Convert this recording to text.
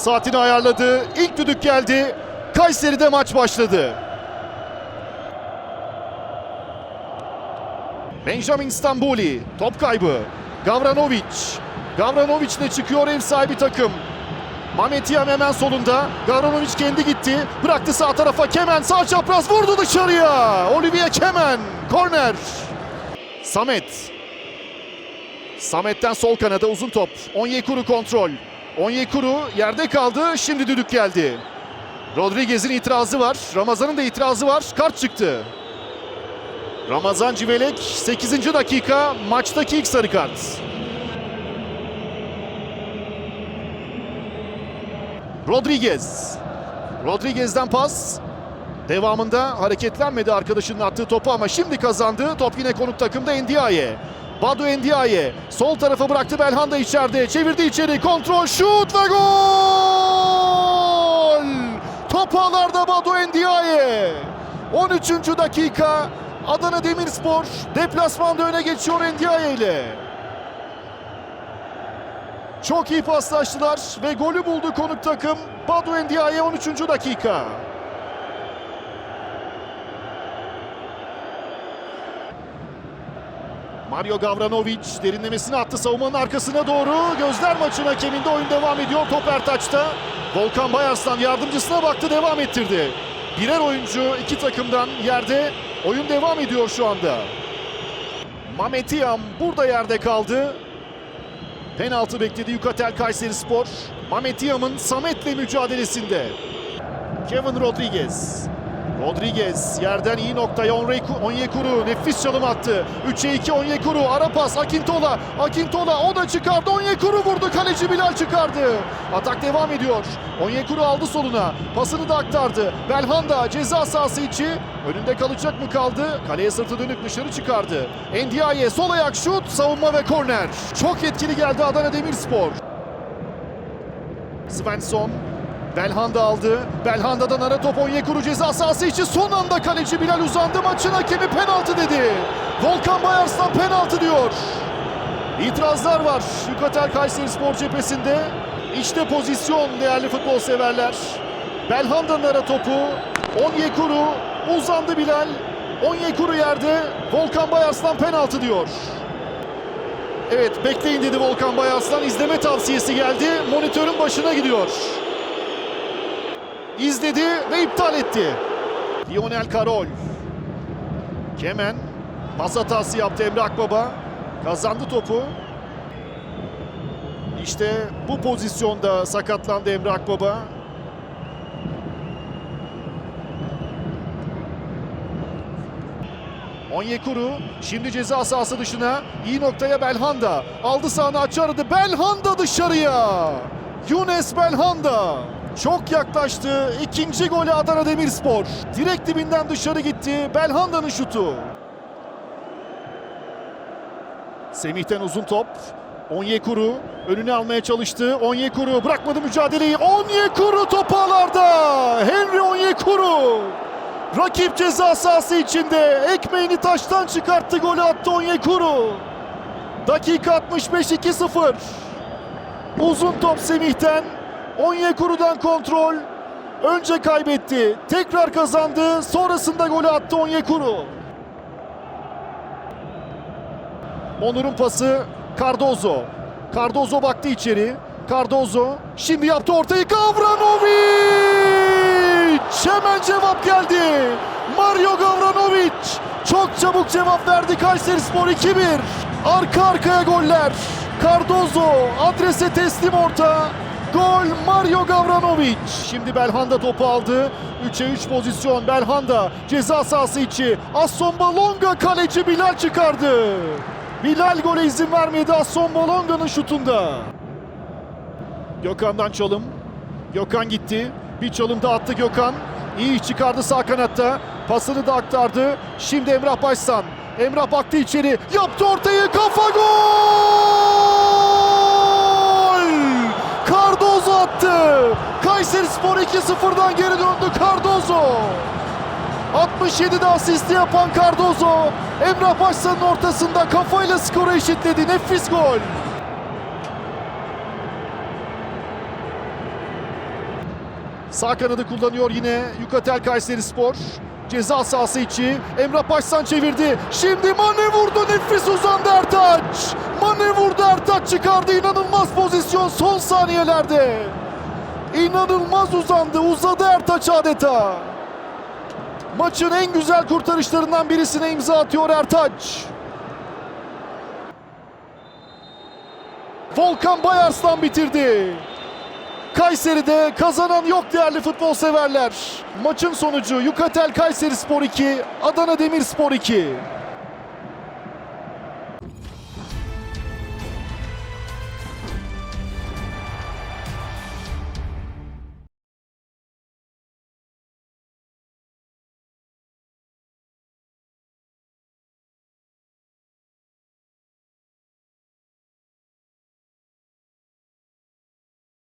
saatini ayarladı. İlk düdük geldi. Kayseri'de maç başladı. Benjamin Stamboli top kaybı. Gavranovic. Gavranovic ile çıkıyor ev sahibi takım. Mehmet Yam hemen solunda. Gavranovic kendi gitti. Bıraktı sağ tarafa. Kemen sağ çapraz vurdu dışarıya. Olivier Kemen. Korner. Samet. Samet'ten sol kanada uzun top. Onyekuru kontrol. Onyekuru yerde kaldı. Şimdi düdük geldi. Rodriguez'in itirazı var. Ramazan'ın da itirazı var. Kart çıktı. Ramazan Civelek 8. dakika maçtaki ilk sarı kart. Rodriguez. Rodriguez'den pas. Devamında hareketlenmedi arkadaşının attığı topu ama şimdi kazandı. Top yine konuk takımda Endiaye. Badu Endiaye sol tarafa bıraktı Belhanda içeride. Çevirdi içeri. Kontrol, şut ve gol! Top ağlarda Badu Endiaye. 13. dakika Adana Demirspor deplasmanda öne geçiyor Endiaye ile. Çok iyi paslaştılar ve golü buldu konuk takım. Badu Endiaye 13. dakika. Mario Gavranovic derinlemesine attı savunmanın arkasına doğru. Gözler maçın hakeminde oyun devam ediyor. Top Ertaç'ta. Volkan Bayarslan yardımcısına baktı devam ettirdi. Birer oyuncu iki takımdan yerde oyun devam ediyor şu anda. Mametiyam burada yerde kaldı. Penaltı bekledi Yukatel Kayseri Spor. Mametiyam'ın Samet'le mücadelesinde. Kevin Rodriguez. Rodriguez yerden iyi noktaya Onyeku- Onyekuru nefis çalım attı. 3'e 2 Onyekuru ara pas Akintola. Akintola o da çıkardı. Onyekuru vurdu. Kaleci Bilal çıkardı. Atak devam ediyor. Onyekuru aldı soluna. Pasını da aktardı. Belhanda ceza sahası içi. Önünde kalacak mı kaldı? Kaleye sırtı dönük dışarı çıkardı. Endiaye sol ayak şut, savunma ve korner. Çok etkili geldi Adana Demirspor. Svensson Belhanda aldı. Belhanda'dan ara top Onyekuru ceza sahası içi son anda kaleci Bilal uzandı. Maçın hakemi penaltı dedi. Volkan Bayarslan penaltı diyor. İtirazlar var Yukatel Kayseri Spor cephesinde. İşte pozisyon değerli futbol severler. Belhanda'nın ara topu. Onyekuru uzandı Bilal. Onyekuru yerde. Volkan Bayarslan penaltı diyor. Evet bekleyin dedi Volkan Bayarslan. İzleme tavsiyesi geldi. Monitörün başına gidiyor. İzledi ve iptal etti. Lionel Karol. Kemen pas hatası yaptı Emre Akbaba. Kazandı topu. İşte bu pozisyonda sakatlandı Emre Akbaba. Onyekuru şimdi ceza sahası dışına iyi noktaya Belhanda aldı sağını açı aradı Belhanda dışarıya Younes Belhanda çok yaklaştı. İkinci golü Adana Demirspor. Direkt dibinden dışarı gitti. Belhanda'nın şutu. Semih'ten uzun top. Onyekuru önüne almaya çalıştı. Onyekuru bırakmadı mücadeleyi. Onyekuru top ağlarda Henry Onyekuru. Rakip ceza sahası içinde ekmeğini taştan çıkarttı golü attı Onyekuru. Dakika 65 2-0. Uzun top Semih'ten. Onyekuru'dan kontrol. Önce kaybetti. Tekrar kazandı. Sonrasında golü attı Onyekuru. Onur'un pası Cardozo. Cardozo baktı içeri. Cardozo şimdi yaptı ortayı. Gavranovic! Hemen cevap geldi. Mario Gavranovic çok çabuk cevap verdi Kayseri Spor 2-1. Arka arkaya goller. Cardozo adrese teslim orta. Gol Mario Gavranovic. Şimdi Belhanda topu aldı. 3'e 3 pozisyon Belhanda ceza sahası içi. Asson Balonga kaleci Bilal çıkardı. Bilal gole izin vermedi Asson Balonga'nın şutunda. Gökhan'dan çalım. Gökhan gitti. Bir çalım da attı Gökhan. İyi çıkardı sağ kanatta. Pasını da aktardı. Şimdi Emrah Başsan. Emrah baktı içeri. Yaptı ortayı. Kafa gol! Kayseri Spor 2-0'dan geri döndü Cardozo. 67'de asisti yapan Cardozo. Emrah Başsan'ın ortasında kafayla skoru eşitledi. Nefis gol. Sağ kanadı kullanıyor yine Yukatel Kayseri Spor. Ceza sahası içi. Emrah Başsan çevirdi. Şimdi Mane vurdu. Nefis uzandı Ertaç. Mane vurdu Ertaç çıkardı. İnanılmaz pozisyon son saniyelerde. İnanılmaz uzandı. Uzadı Ertaç adeta. Maçın en güzel kurtarışlarından birisine imza atıyor Ertaç. Volkan Bayarslan bitirdi. Kayseri'de kazanan yok değerli futbol severler. Maçın sonucu Yukatel Kayseri Spor 2, Adana Demirspor 2.